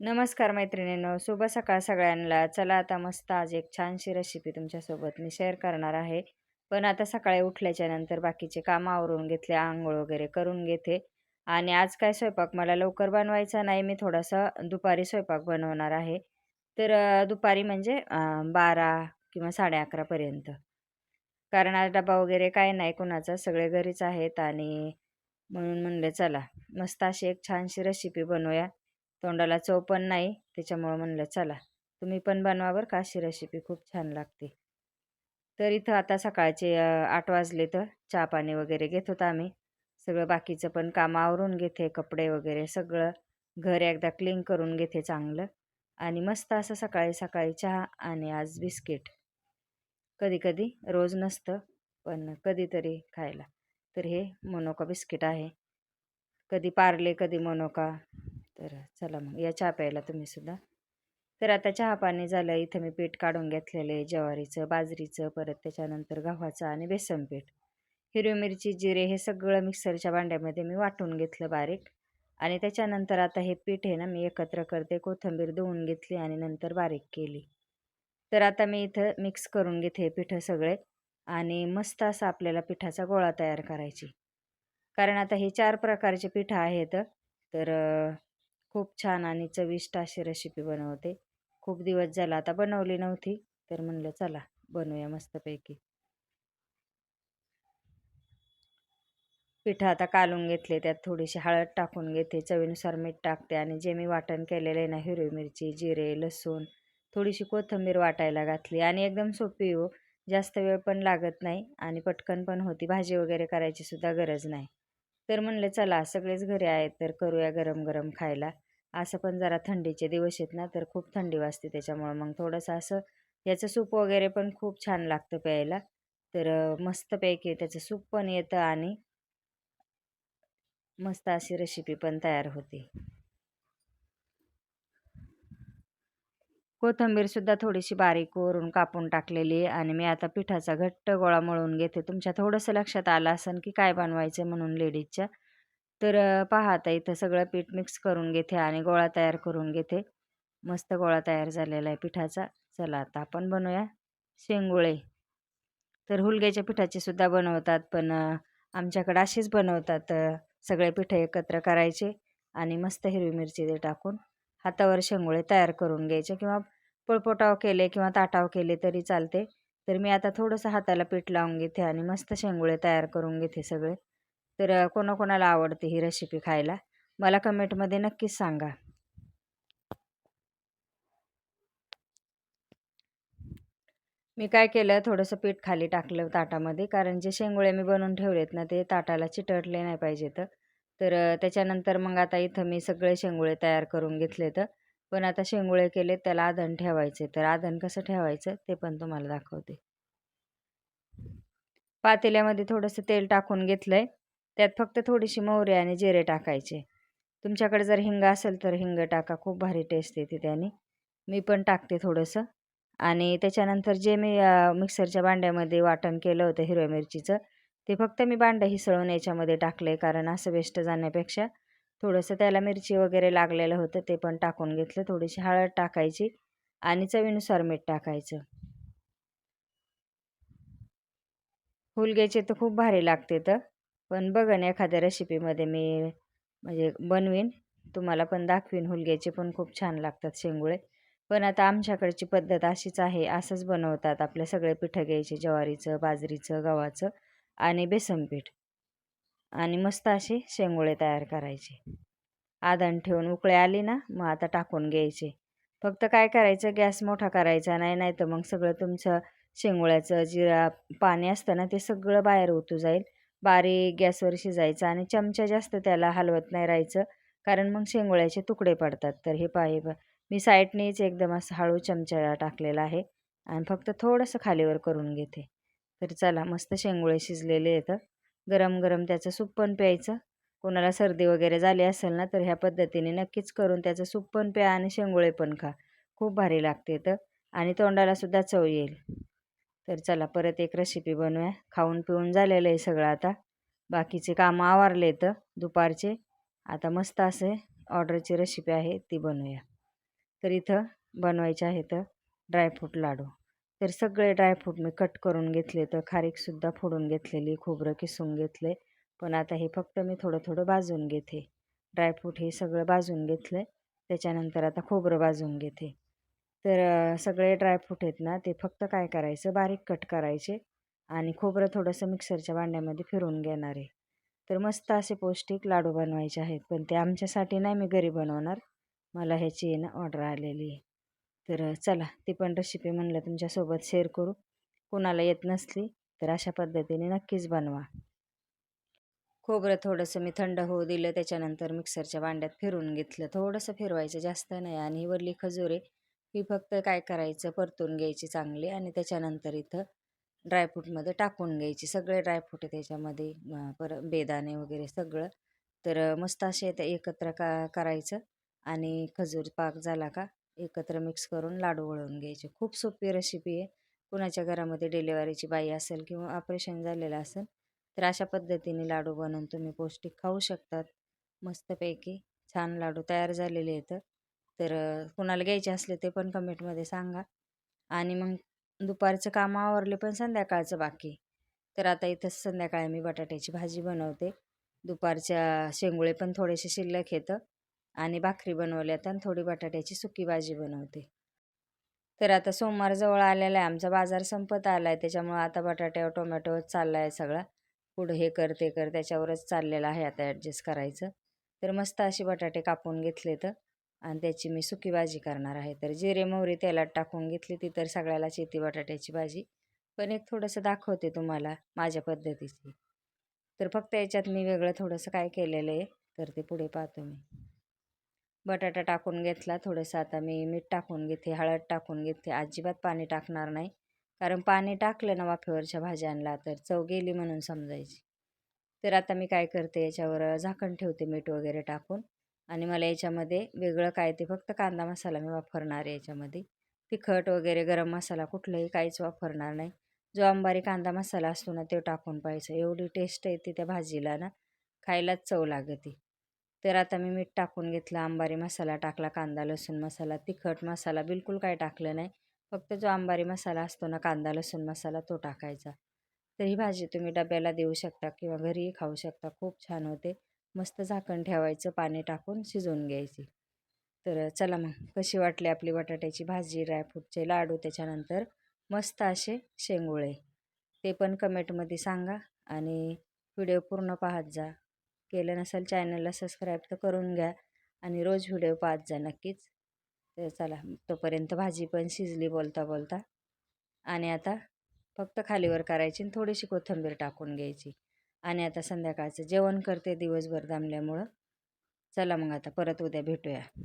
नमस्कार मैत्रिणींनो शुभ सकाळ सगळ्यांना. चला आता मस्त आज एक छानशी रेसिपी तुमच्यासोबत मी शेअर करणार आहे. पण आता सकाळी उठल्याच्या नंतर बाकीचे कामं आवरून घेतले आंघोळ वगैरे करून घेते. आणि आज काय स्वयंपाक मला लवकर बनवायचा नाही मी थोडासा दुपारी स्वयंपाक बनवणार आहे. तर दुपारी म्हणजे बारा किंवा साडे अकरापर्यंत कारण आज डबा वगैरे काय नाही कुणाचा सगळे घरीच आहेत आणि म्हणून म्हणलं चला मस्त अशी एक छानशी रेसिपी बनवूया. तोंडाला चव पण नाही त्याच्यामुळं म्हणलं चला तुम्ही पण बनवा बरं का अशी रेसिपी खूप छान लागते. तर इथं आता सकाळचे आठ वाजले तर चहा पाणी वगैरे घेत होता आम्ही. सगळं बाकीचं पण काम आवरून घेते कपडे वगैरे सगळं घर एकदा क्लीन करून घेते चांगलं. आणि मस्त असं सकाळी सकाळी चहा आणि आज बिस्किट. कधी कधी रोज नसतं पण कधीतरी खायला. तर हे मोनोका बिस्किट आहे. कधी पार्ले कधी मोनोका. तर चला मग या चहा प्यायला तुम्ही सुद्धा. तर आता चहा पाणी झालं इथं मी पीठ काढून घेतलेलं आहे ज्वारीचं बाजरीचं परत त्याच्यानंतर गव्हाचं आणि बेसन पीठ. हिरवी मिरची जिरे हे सगळं मिक्सरच्या भांड्यामध्ये मी वाटून घेतलं बारीक. आणि त्याच्यानंतर आता हे पीठ आहे ना मी एकत्र करते कोथिंबीर धुवून घेतली आणि नंतर बारीक केली. तर आता मी इथं मिक्स करून घेते हे पिठं सगळे आणि मस्त असा आपल्याला पिठाचा गोळा तयार करायची. कारण आता हे चार प्रकारचे पिठं आहेत तर खूप छान आणि चविष्ट अशी रेसिपी बनवते. खूप दिवस झाला आता बनवली नव्हती तर म्हणलं चला बनवूया मस्तपैकी. पिठं आता कालून घेतले त्यात थोडीशी हळद टाकून घेते चवीनुसार मीठ टाकते आणि जे मी वाटण केलेलं आहे ना हिरवी मिरची जिरे लसूण थोडीशी कोथिंबीर वाटायला घातली आणि एकदम सोपी हो. जास्त वेळ पण लागत नाही आणि पटकन पण होती भाजी वगैरे करायची सुद्धा गरज नाही. तर म्हणलं चला सगळेच घरी आहेत तर करूया गरम गरम खायला. असं पण जरा थंडीचे दिवस आहेत ना तर खूप थंडी वाजते त्याच्यामुळं. मग थोडंसं असं याचं सूप वगैरे पण खूप छान लागतं प्यायला. तर मस्तपैकी त्याचं सूप पण येतं आणि मस्त अशी रेसिपी पण तयार होते. कोथिंबीर सुद्धा थोडीशी बारीक वरून कापून टाकलेली आहे आणि मी आता पिठाचा घट्ट गोळा मळून घेते. तुमच्या थोडंसं लक्षात आलं असेल की काय बनवायचं म्हणून लेडीजच्या तर पहा आता इथं सगळं पीठ मिक्स करून घेते आणि गोळा तयार करून घेते. मस्त गोळा तयार झालेला आहे पिठाचा. चला आता आपण बनवूया शेंगुळे. तर हुलग्याच्या पिठाचे सुद्धा बनवतात पण आमच्याकडे अशीच बनवतात सगळे पिठं एकत्र करायचे आणि मस्त हिरवी मिरची ते टाकून हातावर शेंगोळे तयार करून घ्यायचे किंवा पळपोटाव केले किंवा ताटाव केले तरी चालते. तर मी आता थोडंसं हाताला पीठ लावून घेते आणि मस्त शेंगुळे तयार करून घेते सगळे. तर कोणाकोणाला आवडते ही रेसिपी खायला? मला कमेंटमध्ये नक्कीच सांगा. मी काय केलं? थोडंसं पीठ खाली टाकलं ताटामध्ये. कारण जे शेंगुळे मी बनवून ठेवलेत ना ते ताटाला चिटटले नाही पाहिजेत. तर त्याच्यानंतर मग आता इथं मी सगळे शेंगुळे तयार करून घेतले तर पण आता शेंगुळे केले त्याला आधण ठेवायचे. तर आधण कसं ठेवायचं ते पण तुम्हाला दाखवते. पातेल्यामध्ये थोडंसं तेल टाकून घेतलं आहे त्यात फक्त थोडीशी मोहरी आणि जिरे टाकायचे. तुमच्याकडे जर हिंग असेल तर हिंग टाका खूप भारी टेस्ट येते त्याने. मी पण टाकते थोडंसं. आणि त्याच्यानंतर जे मी मिक्सरच्या भांड्यामध्ये वाटण केलं होतं हिरव्या मिरचीचं ते फक्त मी भांडं हिसळून याच्यामध्ये टाकलं आहे कारण असं वेस्ट जाण्यापेक्षा थोडंसं त्याला मिरची वगैरे लागलेलं होतं ते पण टाकून घेतलं. थोडीशी हळद टाकायची आणि चवीनुसार मीठ टाकायचं. हुलग्याचे तर खूप भारी लागते तर. पण बघन एखाद्या रेसिपीमध्ये मी म्हणजे बनवीन तुम्हाला पण दाखवीन. हुलग्याचे पण खूप छान लागतात शेंगुळे. पण आता आमच्याकडची पद्धत अशीच आहे असंच बनवतात आपले सगळे पिठं घ्यायचे ज्वारीचं बाजरीचं गव्हाचं. आणि बेसन पीठ आणि मस्त असे शेंगोळे तयार करायचे. आदण ठेवून उकळे आली ना मग आता टाकून घ्यायचे. फक्त काय करायचं गॅस मोठा करायचा नाही नाही तर मग सगळं तुमचं शेंगोळ्याचं जिरा पाणी असतं ना ते सगळं बाहेर ओतू जाईल. बारीक गॅसवर शिजायचं आणि चमचा जास्त त्याला हलवत नाही राहायचं कारण मग शेंगोळ्याचे तुकडे पडतात. तर हे पाहे मी साईडनेच एकदम असं हळू चमचा टाकलेला आहे आणि फक्त थोडंसं खालीवर करून घेते. तर चला मस्त शेंगुळे शिजलेले येतं गरम गरम त्याचं सूप पण प्यायचं. कोणाला सर्दी वगैरे झाली असेल ना तर ह्या पद्धतीने नक्कीच करून त्याचं सूप पण प्या आणि शेंगुळे पण खा. खूप भारी लागते तर. आणि तोंडालासुद्धा चव येईल. तर चला परत एक रेसिपी बनवूया. खाऊन पिऊन झालेलं आहे सगळं आता. बाकीचे कामं आवारले तर दुपारचे. आता मस्त असे ऑर्डरची रेसिपी आहे ती बनवूया. तर इथं बनवायचे तर ड्रायफ्रूट लाडू. तर सगळे ड्रायफ्रूट मी कट करून घेतले. तर खारीकसुद्धा फोडून घेतलेली खोबरं किसून घेतले. पण आता हे फक्त मी थोडं थोडं भाजून घेते. ड्रायफ्रूट हे सगळं भाजून घेतलं त्याच्यानंतर आता खोबरं भाजून घेते. तर सगळे ड्रायफ्रूट आहेत ना ते फक्त काय करायचं बारीक कट करायचे आणि खोबरं थोडंसं मिक्सरच्या भांड्यामध्ये फिरवून घेणार आहे. तर मस्त असे पौष्टिक लाडू बनवायचे आहेत. पण ते आमच्यासाठी नाही मी घरी बनवणार. मला ह्याची ना ऑर्डर आलेली आहे. तर चला ती पण रेसिपी म्हणलं तुमच्यासोबत शेअर करू. कुणाला येत नसली तर अशा पद्धतीने नक्कीच बनवा. खोबरं थोडंसं मी थंड होऊ दिलं त्याच्यानंतर मिक्सरच्या भांड्यात फिरून घेतलं. थोडंसं फिरवायचं जास्त नाही आणि ही वरली खजुरे ही फक्त काय करायचं परतून घ्यायची चांगली आणि त्याच्यानंतर इथं ड्रायफ्रूटमध्ये टाकून घ्यायची. सगळे ड्रायफ्रूट त्याच्यामध्ये पर बेदाणे वगैरे सगळं. तर मस्त असे ते एकत्र का करायचं आणि खजूर पाक झाला का एकत्र मिक्स करून लाडू वळवून घ्यायचे. खूप सोपी रेसिपी आहे. कुणाच्या घरामध्ये डिलेवरीची बाई असेल किंवा ऑपरेशन झालेलं असेल तर अशा पद्धतीने लाडू बनवून तुम्ही पौष्टिक खाऊ शकतात. मस्तपैकी छान लाडू तयार झालेले आहेत. तर कुणाला घ्यायचे असले ते पण कमेंटमध्ये सांगा. आणि मग दुपारचं काम आवरले पण संध्याकाळचं बाकी तर आता इथंच संध्याकाळी मी बटाट्याची भाजी बनवते. दुपारच्या शेंगुळे पण थोडेसे शिल्लक येतं आणि भाकरी बनवल्यात आणि थोडी बटाट्याची सुकी भाजी बनवते. तर आता सोमवार जवळ आलेला आहे. आमचा बाजार संपत आला आहे त्याच्यामुळं आता बटाट्यावर टोमॅटोवर चालला आहे सगळा. पुढं हे कर ते कर त्याच्यावरच चाललेलं आहे आता ॲडजस्ट करायचं. तर मस्त अशी बटाटे कापून घेतले तर आणि त्याची मी सुकी भाजी करणार आहे. तर जिरे मोहरी तेलात टाकून घेतली ती तर सगळ्यालाच येते बटाट्याची भाजी. पण एक थोडंसं दाखवते तुम्हाला माझ्या पद्धतीची. तर फक्त याच्यात मी वेगळं थोडंसं काय केलेलं आहे तर ते पुढे पाहतो मी. बटाटा टाकून घेतला थोडंसं. आता मी मीठ टाकून घेते हळद टाकून घेते. अजिबात पाणी टाकणार नाही. कारण पाणी टाकलं ना वाफेवरच्या भाज्यांना तर चव गेली म्हणून समजायची. तर आता मी काय करते याच्यावर झाकण ठेवते मीठ वगैरे टाकून. आणि मला याच्यामध्ये वेगळं काय ते फक्त कांदा मसाला मी वापरणार आहे याच्यामध्ये. तिखट वगैरे गरम मसाला कुठलंही काहीच वापरणार नाही. जो अंबारी कांदा मसाला असतो ना तो टाकून पाहिजे एवढी टेस्ट येते त्या भाजीला ना खायलाच चव लागते. तर आता मी मीठ टाकून घेतलं अंबारी मसाला टाकला कांदा लसूण मसाला तिखट मसाला बिलकुल काय टाकलं नाही. फक्त जो आंबारी मसाला असतो ना कांदा लसूण मसाला तो टाकायचा. तर ही भाजी तुम्ही डब्याला देऊ शकता किंवा घरीही खाऊ शकता. खूप छान होते. मस्त झाकण ठेवायचं पाणी टाकून शिजवून घ्यायची. तर चला मग कशी वाटली आपली बटाट्याची भाजी ड्रायफ्रूटचे लाडू त्याच्यानंतर मस्त असे शेंगुळे. ते पण कमेंटमध्ये सांगा आणि व्हिडिओ पूर्ण पाहत जा. केलं नसेल चॅनलला सबस्क्राईब तर करून घ्या आणि रोज व्हिडिओ पाहत जा नक्कीच. तर चला तोपर्यंत भाजी पण शिजली बोलता बोलता. आणि आता फक्त खालीवर करायची आणि थोडीशी कोथिंबीर टाकून घ्यायची. आणि आता संध्याकाळचं जेवण करते दिवसभर दमल्यामुळं. चला मग आता परत उद्या भेटूया.